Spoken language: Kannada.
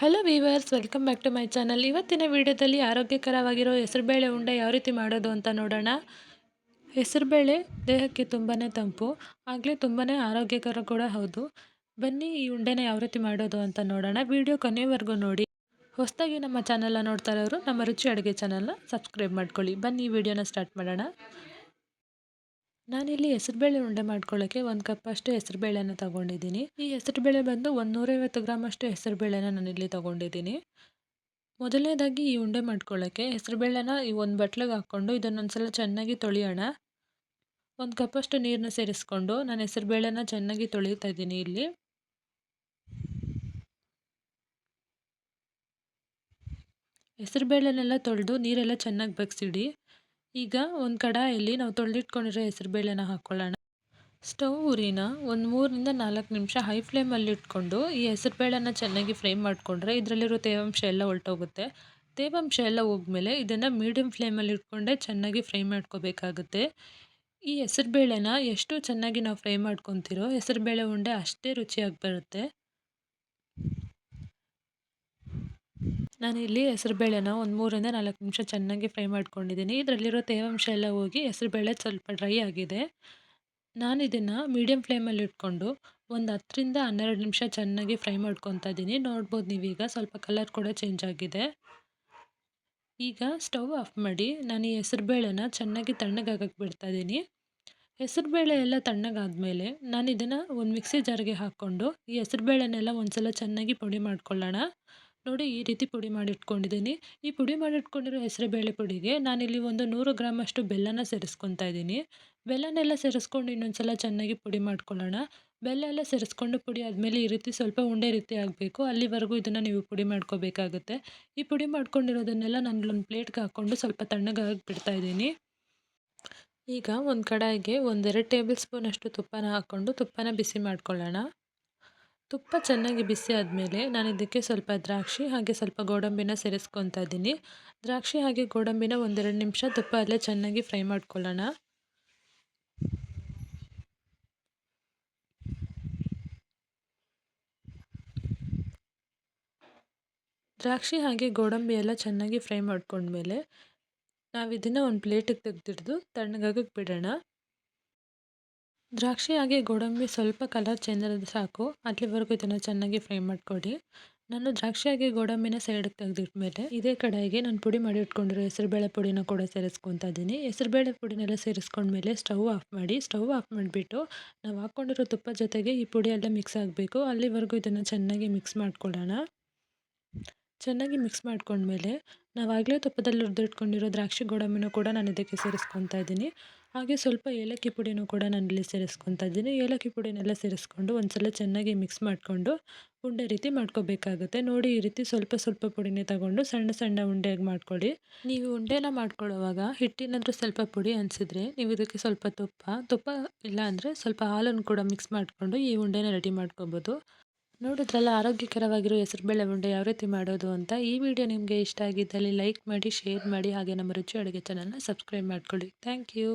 Hello viewers welcome back to my channel ಇವತ್ತಿನ ವಿಡಿಯೋದಲ್ಲಿ ಆರೋಗ್ಯಕರವಾಗಿರೋ ಹೆಸರುಬೇಳೆ ಉಂಡೆ ಯಾವ ರೀತಿ ಮಾಡೋದು ಅಂತ ನೋಡೋಣ. ಹೆಸರುಬೇಳೆ ದೇಹಕ್ಕೆ ತುಂಬಾ ತಂಪು, ಆಗಲೇ ತುಂಬಾ ಆರೋಗ್ಯಕರ ಕೂಡ ಹೌದು. ಬನ್ನಿ ಈ ಉಂಡೆನ ಯಾವ ರೀತಿ ಮಾಡೋದು ಅಂತ ನೋಡೋಣ. ವಿಡಿಯೋ ಕೊನೆಯವರೆಗೂ ನೋಡಿ. ಹೊಸದಾಗಿ ನಮ್ಮ ಚಾನಲ್ನ ನೋಡ್ತಾ ಇರೋರು, ನಮ್ಮ ರುಚಿ ಅಡುಗೆ ಚಾನಲ್ನ ಸಬ್ಸ್ಕ್ರೈಬ್ ಮಾಡ್ಕೊಳ್ಳಿ. ಬನ್ನಿ ಈ ವಿಡಿಯೋನ ಸ್ಟಾರ್ಟ್ ಮಾಡೋಣ. ನಾನಿಲ್ಲಿ ಹೆಸರುಬೇಳೆ ಉಂಡೆ ಮಾಡ್ಕೊಳ್ಳೋಕ್ಕೆ ಒಂದು ಕಪ್ ಅಷ್ಟು ಹೆಸರುಬೇಳೆನ ತಗೊಂಡಿದ್ದೀನಿ. ಈ ಹೆಸರುಬೇಳೆ ಬಂದು ಒಂದು ನೂರೈವತ್ತು ಗ್ರಾಮ್ ಅಷ್ಟು ಹೆಸರುಬೇಳೆನ ನಾನಿಲ್ಲಿ ತೊಗೊಂಡಿದ್ದೀನಿ. ಮೊದಲನೇದಾಗಿ ಈ ಉಂಡೆ ಮಾಡ್ಕೊಳ್ಳೋಕ್ಕೆ ಹೆಸರುಬೇಳೆನ ಈ ಒಂದು ಬಟ್ಲಿಗೆ ಹಾಕ್ಕೊಂಡು ಇದನ್ನೊಂದ್ಸಲ ಚೆನ್ನಾಗಿ ತೊಳೆಯೋಣ. ಒಂದು ಕಪ್ಪಷ್ಟು ನೀರನ್ನ ಸೇರಿಸ್ಕೊಂಡು ನಾನು ಹೆಸರುಬೇಳೆನ ಚೆನ್ನಾಗಿ ತೊಳಿತಾ ಇದ್ದೀನಿ ಇಲ್ಲಿ. ಹೆಸರುಬೇಳೆನೆಲ್ಲ ತೊಳೆದು ನೀರೆಲ್ಲ ಚೆನ್ನಾಗಿ ಬಗ್ಸಿಡಿ. ಈಗ ಒಂದು ಕಡಾಯಲ್ಲಿ ನಾವು ತೊಳೆದಿಟ್ಕೊಂಡಿರೋ ಹೆಸರುಬೇಳೆನ ಹಾಕ್ಕೊಳ್ಳೋಣ ಸ್ಟವ್ ಉರಿನ ಒಂದು ಮೂರರಿಂದ ನಾಲ್ಕು ನಿಮಿಷ ಹೈ ಫ್ಲೇಮಲ್ಲಿ ಇಟ್ಕೊಂಡು ಈ ಹೆಸರುಬೇಳೆನ ಚೆನ್ನಾಗಿ ಫ್ರೈ ಮಾಡಿಕೊಂಡ್ರೆ ಇದರಲ್ಲಿರೋ ತೇವಾಂಶ ಎಲ್ಲ ಹೊಲ್ಟೋಗುತ್ತೆ ತೇವಾಂಶ ಎಲ್ಲ ಹೋಗ್ಮೇಲೆ ಇದನ್ನು ಮೀಡಿಯಮ್ ಫ್ಲೇಮಲ್ಲಿ ಇಟ್ಕೊಂಡೆ ಚೆನ್ನಾಗಿ ಫ್ರೈ ಮಾಡ್ಕೋಬೇಕಾಗುತ್ತೆ. ಈ ಹೆಸರುಬೇಳೆನ ಎಷ್ಟು ಚೆನ್ನಾಗಿ ನಾವು ಫ್ರೈ ಮಾಡ್ಕೊತಿರೋ ಹೆಸರುಬೇಳೆ ಉಂಡೆ ಅಷ್ಟೇ ರುಚಿಯಾಗಿ ಬರುತ್ತೆ. ನಾನಿಲ್ಲಿ ಹೆಸರುಬೇಳೆನ ಒಂದು ಮೂರರಿಂದ ನಾಲ್ಕು ನಿಮಿಷ ಚೆನ್ನಾಗಿ ಫ್ರೈ ಮಾಡ್ಕೊಂಡಿದ್ದೀನಿ. ಇದರಲ್ಲಿರೋ ತೇವಾಂಶ ಎಲ್ಲ ಹೋಗಿ ಹೆಸರುಬೇಳೆ ಸ್ವಲ್ಪ ಡ್ರೈ ಆಗಿದೆ. ನಾನು ಇದನ್ನು ಮೀಡಿಯಮ್ ಫ್ಲೇಮಲ್ಲಿ ಇಟ್ಕೊಂಡು ಒಂದು ಹತ್ತರಿಂದ ಹನ್ನೆರಡು ನಿಮಿಷ ಚೆನ್ನಾಗಿ ಫ್ರೈ ಮಾಡ್ಕೊತಾ ಇದ್ದೀನಿ. ನೋಡ್ಬೋದು ನೀವೀಗ ಸ್ವಲ್ಪ ಕಲರ್ ಕೂಡ ಚೇಂಜ್ ಆಗಿದೆ. ಈಗ ಸ್ಟವ್ ಆಫ್ ಮಾಡಿ ನಾನು ಈ ಹೆಸರುಬೇಳೆನ ಚೆನ್ನಾಗಿ ತಣ್ಣಗಾಗಕ್ಕೆ ಬಿಡ್ತಾ ಇದ್ದೀನಿ. ಹೆಸರುಬೇಳೆ ಎಲ್ಲ ತಣ್ಣಗಾದಮೇಲೆ ನಾನು ಇದನ್ನು ಒಂದು ಮಿಕ್ಸಿ ಜಾರಿಗೆ ಹಾಕ್ಕೊಂಡು ಈ ಹೆಸರುಬೇಳೆನೆಲ್ಲ ಒಂದು ಸಲ ಚೆನ್ನಾಗಿ ಪುಡಿ ಮಾಡ್ಕೊಳ್ಳೋಣ. ನೋಡಿ ಈ ರೀತಿ ಪುಡಿ ಮಾಡಿ ಇಟ್ಕೊಂಡಿದ್ದೀನಿ ಈ ಪುಡಿ ಮಾಡಿ ಇಟ್ಕೊಂಡಿರೋ ಹೆಸರುಬೇಳೆ ಪುಡಿಗೆ ನಾನಿಲ್ಲಿ ಒಂದು ನೂರು ಗ್ರಾಮಷ್ಟು ಬೆಲ್ಲನ ಸೇರಿಸ್ಕೊತಾ ಇದ್ದೀನಿ. ಬೆಲ್ಲನೆಲ್ಲ ಸೇರಿಸ್ಕೊಂಡು ಇನ್ನೊಂದು ಸಲ ಚೆನ್ನಾಗಿ ಪುಡಿ ಮಾಡ್ಕೊಳ್ಳೋಣ. ಬೆಲ್ಲ ಎಲ್ಲ ಸೇರಿಸ್ಕೊಂಡು ಪುಡಿ ಆದಮೇಲೆ ಈ ರೀತಿ ಸ್ವಲ್ಪ ಉಂಡೆ ರೀತಿ ಆಗಬೇಕು ಅಲ್ಲಿವರೆಗೂ ಇದನ್ನು ನೀವು ಪುಡಿ ಮಾಡ್ಕೋಬೇಕಾಗುತ್ತೆ. ಈ ಪುಡಿ ಮಾಡ್ಕೊಂಡಿರೋದನ್ನೆಲ್ಲ ನಾನು ಒಂದು ಪ್ಲೇಟ್ಗೆ ಹಾಕ್ಕೊಂಡು ಸ್ವಲ್ಪ ತಣ್ಣಗಾಗಿ ಬಿಡ್ತಾ ಇದ್ದೀನಿ. ಈಗ ಒಂದು ಕಡಾಯಿಗೆ ಒಂದೆರಡು ಟೇಬಲ್ ಸ್ಪೂನಷ್ಟು ತುಪ್ಪನ ಹಾಕ್ಕೊಂಡು ತುಪ್ಪನ ಬಿಸಿ ಮಾಡ್ಕೊಳ್ಳೋಣ. ತುಪ್ಪ ಚೆನ್ನಾಗಿ ಬಿಸಿ ಆದಮೇಲೆ ನಾನು ಇದಕ್ಕೆ ಸ್ವಲ್ಪ ದ್ರಾಕ್ಷಿ ಹಾಗೆ ಸ್ವಲ್ಪ ಗೋಡಂಬಿನ ಸೇರಿಸ್ಕೊತಾ ಇದ್ದೀನಿ. ದ್ರಾಕ್ಷಿ ಹಾಗೆ ಗೋಡಂಬಿನ ಒಂದೆರಡು ನಿಮಿಷ ತುಪ್ಪ ಅಲ್ಲೇ ಚೆನ್ನಾಗಿ ಫ್ರೈ ಮಾಡ್ಕೊಳ್ಳೋಣ. ದ್ರಾಕ್ಷಿ ಹಾಗೆ ಗೋಡಂಬಿ ಎಲ್ಲ ಚೆನ್ನಾಗಿ ಫ್ರೈ ಮಾಡ್ಕೊಂಡ್ಮೇಲೆ ನಾವು ಇದನ್ನು ಒಂದು ಪ್ಲೇಟಿಗೆ ತೆಗೆದಿಡ್ದು ತಣ್ಣಗಾಗಕ್ಕೆ ಬಿಡೋಣ. ದ್ರಾಕ್ಷಿ ಹಾಗೆ ಗೋಡಂಬಿ ಸ್ವಲ್ಪ ಕಲರ್ ಚೇಂಜ್ ಸಾಕು. ಅಲ್ಲಿವರೆಗೂ ಇದನ್ನು ಚೆನ್ನಾಗಿ ಫ್ರೈ ಮಾಡಿಕೊಡಿ. ನಾನು ದ್ರಾಕ್ಷಿ ಹಾಗೆ ಗೋಡಂಬಿನ ಸೈಡ್ಗೆ ತೆಗೆದಿಟ್ಮೇಲೆ ಇದೇ ಕಡಾಯಿಗೆ ನಾನು ಪುಡಿ ಮಾಡಿ ಇಟ್ಕೊಂಡಿರೋ ಹೆಸರುಬೇಳೆ ಪುಡಿನ ಕೂಡ ಸೇರಿಸ್ಕೊತಾ ಇದ್ದೀನಿ ಹೆಸರುಬೇಳೆ ಪುಡಿನೆಲ್ಲ ಸೇರಿಸ್ಕೊಂಡ್ಮೇಲೆ ಸ್ಟವ್ ಆಫ್ ಮಾಡಿ, ಸ್ಟವ್ ಆಫ್ ಮಾಡಿಬಿಟ್ಟು ನಾವು ಹಾಕ್ಕೊಂಡಿರೋ ತುಪ್ಪ ಜೊತೆಗೆ ಈ ಪುಡಿ ಮಿಕ್ಸ್ ಆಗಬೇಕು. ಅಲ್ಲಿವರೆಗೂ ಇದನ್ನು ಚೆನ್ನಾಗಿ ಮಿಕ್ಸ್ ಮಾಡ್ಕೊಳ್ಳೋಣ. ಚೆನ್ನಾಗಿ ಮಿಕ್ಸ್ ಮಾಡ್ಕೊಂಡ್ಮೇಲೆ ನಾವಾಗಲೇ ತುಪ್ಪದಲ್ಲಿ ಹುರಿದಿಟ್ಕೊಂಡಿರೋ ದ್ರಾಕ್ಷಿ ಗೋಡಂಬಿನೂ ಕೂಡ ನಾನು ಇದಕ್ಕೆ ಸೇರಿಸ್ಕೊತಾ ಇದ್ದೀನಿ. ಹಾಗೆ ಸ್ವಲ್ಪ ಏಲಕ್ಕಿ ಪುಡಿನೂ ಕೂಡ ನಾನಿಲ್ಲಿ ಸೇರಿಸ್ಕೊತಾ ಇದ್ದೀನಿ. ಏಲಕ್ಕಿ ಪುಡಿನೆಲ್ಲ ಸೇರಿಸ್ಕೊಂಡು ಒಂದು ಸಲ ಚೆನ್ನಾಗಿ ಮಿಕ್ಸ್ ಮಾಡಿಕೊಂಡು ಉಂಡೆ ರೀತಿ ಮಾಡ್ಕೋಬೇಕಾಗುತ್ತೆ. ನೋಡಿ ಈ ರೀತಿ ಸ್ವಲ್ಪ ಸ್ವಲ್ಪ ಪುಡಿನೇ ತಗೊಂಡು ಸಣ್ಣ ಸಣ್ಣ ಉಂಡೆಗೆ ಮಾಡ್ಕೊಳ್ಳಿ. ನೀವು ಉಂಡೆನ ಮಾಡ್ಕೊಳ್ಳೋವಾಗ ಹಿಟ್ಟಿನಾದರೂ ಸ್ವಲ್ಪ ಪುಡಿ ಅನಿಸಿದ್ರೆ ನೀವು ಇದಕ್ಕೆ ಸ್ವಲ್ಪ ತುಪ್ಪ ತುಪ್ಪ ಇಲ್ಲ ಅಂದರೆ ಸ್ವಲ್ಪ ಹಾಲನ್ನು ಕೂಡ ಮಿಕ್ಸ್ ಮಾಡಿಕೊಂಡು ಈ ಉಂಡೆನ ರೆಡಿ ಮಾಡ್ಕೊಬೋದು. ನೋಡಿದ್ರಲ್ಲ, ಆರೋಗ್ಯಕರವಾಗಿರೋ ಹೆಸರುಬೇಳೆ ಉಂಡೆ ಯಾವ ರೀತಿ ಮಾಡೋದು ಅಂತ. ಈ ವಿಡಿಯೋ ನಿಮಗೆ ಇಷ್ಟ ಆಗಿದ್ದಲ್ಲಿ ಲೈಕ್ ಮಾಡಿ, ಶೇರ್ ಮಾಡಿ, ಹಾಗೆ ನಮ್ಮ ರುಚಿ ಅಡುಗೆ ಚಾನಲ್ನ ಸಬ್ಸ್ಕ್ರೈಬ್ ಮಾಡ್ಕೊಳ್ಳಿ. Thank you